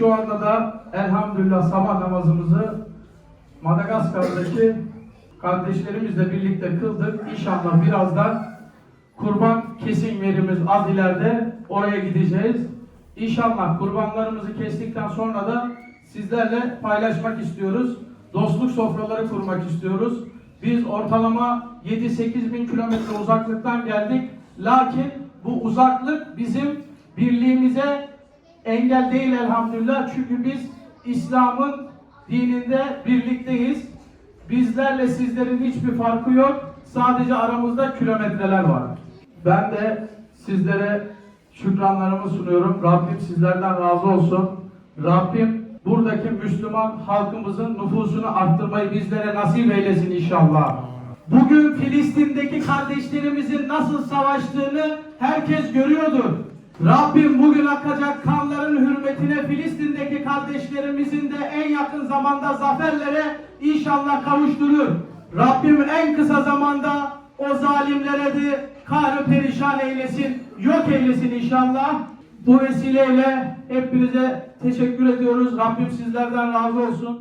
Şu anda da elhamdülillah sabah namazımızı Madagaskar'daki kardeşlerimizle birlikte kıldık. İnşallah birazdan kurban kesim yerimiz az ileride oraya gideceğiz. İnşallah kurbanlarımızı kestikten sonra da sizlerle paylaşmak istiyoruz. Dostluk sofraları kurmak istiyoruz. Biz ortalama 7-8 bin kilometre uzaklıktan geldik. Lakin bu uzaklık bizim birliğimize engel değil elhamdülillah. Çünkü biz İslam'ın dininde birlikteyiz. Bizlerle sizlerin hiçbir farkı yok. Sadece aramızda kilometreler var. Ben de sizlere şükranlarımı sunuyorum. Rabbim sizlerden razı olsun. Rabbim buradaki Müslüman halkımızın nüfusunu arttırmayı bizlere nasip eylesin inşallah. Bugün Filistin'deki kardeşlerimizin nasıl savaştığını herkes görüyordur. Rabbim bugün akacak kanların hürmetine Filistin'deki kardeşlerimizin de en yakın zamanda zaferlere inşallah kavuşturur. Rabbim en kısa zamanda o zalimlere de kahrı perişan eylesin, yok eylesin inşallah. Bu vesileyle hepinize teşekkür ediyoruz. Rabbim sizlerden razı olsun.